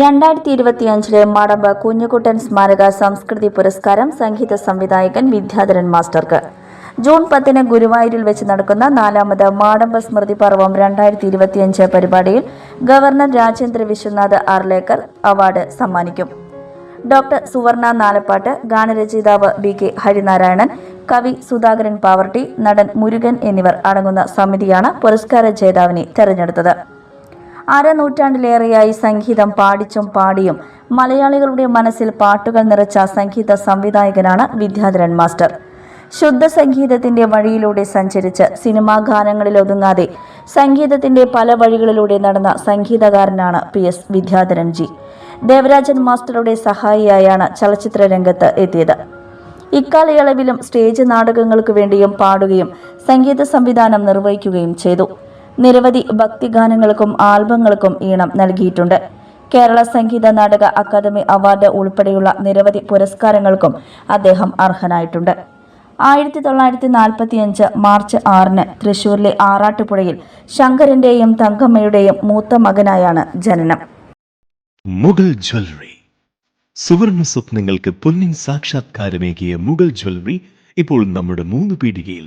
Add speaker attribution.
Speaker 1: രണ്ടായിരത്തി ഇരുപത്തിയഞ്ചിലെ മടമ്പ് കുഞ്ഞുകുട്ടൻ സ്മാരക സംസ്കൃതി പുരസ്കാരം സംഗീത സംവിധായകൻ വിദ്യാധരൻ മാസ്റ്റർക്ക്. ജൂൺ പത്തിന് ഗുരുവായൂരിൽ വെച്ച് നടക്കുന്ന നാലാമത് മാടമ്പ സ്മൃതി പർവം രണ്ടായിരത്തി ഇരുപത്തിയഞ്ച് പരിപാടിയിൽ ഗവർണർ രാജേന്ദ്ര വിശ്വനാഥ് ആർലേക്കർ അവാർഡ് സമ്മാനിക്കും. ഡോക്ടർ സുവർണ നാലപ്പാട്ട് ഗാനരചയിതാവ് ബി കെ ഹരിനാരായണൻ കവി സുധാകരൻ പാവർട്ടി നടൻ മുരുകൻ എന്നിവർ അടങ്ങുന്ന സമിതിയാണ് പുരസ്കാര ജേതാവിനെ തെരഞ്ഞെടുത്തത്. അരനൂറ്റാണ്ടിലേറെയായി സംഗീതം പാടിച്ചും പാടിയും മലയാളികളുടെ മനസ്സിൽ പാട്ടുകൾ നിറച്ച സംഗീത സംവിധായകനാണ് വിദ്യാധരൻ മാസ്റ്റർ. ശുദ്ധ സംഗീതത്തിന്റെ വഴിയിലൂടെ സഞ്ചരിച്ച് സിനിമാ ഗാനങ്ങളിൽ ഒതുങ്ങാതെ സംഗീതത്തിന്റെ പല വഴികളിലൂടെ നടന്ന സംഗീതകാരനാണ് P S Vidyadharan G. Devarajan മാസ്റ്ററുടെ സഹായിയായാണ് ചലച്ചിത്ര രംഗത്ത് എത്തിയത്. ഇക്കാലയളവിലും സ്റ്റേജ് നാടകങ്ങൾക്ക് വേണ്ടിയും പാടുകയും സംഗീത സംവിധാനം നിർവഹിക്കുകയും ചെയ്തു. നിരവധി ഭക്തിഗാനങ്ങൾക്കും ആൽബങ്ങൾക്കും ഈണം നൽകിയിട്ടുണ്ട്. കേരള സംഗീത നാടക അക്കാദമി അവാർഡ് ഉൾപ്പെടെയുള്ള നിരവധി പുരസ്കാരങ്ങൾക്കും അദ്ദേഹം അർഹനായിട്ടുണ്ട്. ആയിരത്തി തൊള്ളായിരത്തി നാൽപ്പത്തിയഞ്ച് മാർച്ച് ആറിന് തൃശൂരിലെ ആറാട്ടുപുഴയിൽ ശങ്കരന്റെയും തങ്കമ്മയുടെയും മൂത്ത മകനായാണ് ജനനം.
Speaker 2: മുഗൾ ജ്വല്ലറി. സുവർണ സ്വപ്നങ്ങൾക്ക് പൊന്നിൻ സാക്ഷാത്കാരമേകിയ മുഗൾ ജ്വല്ലറി ഇപ്പോൾ നമ്മുടെ മൂന്ന് പീടികയിൽ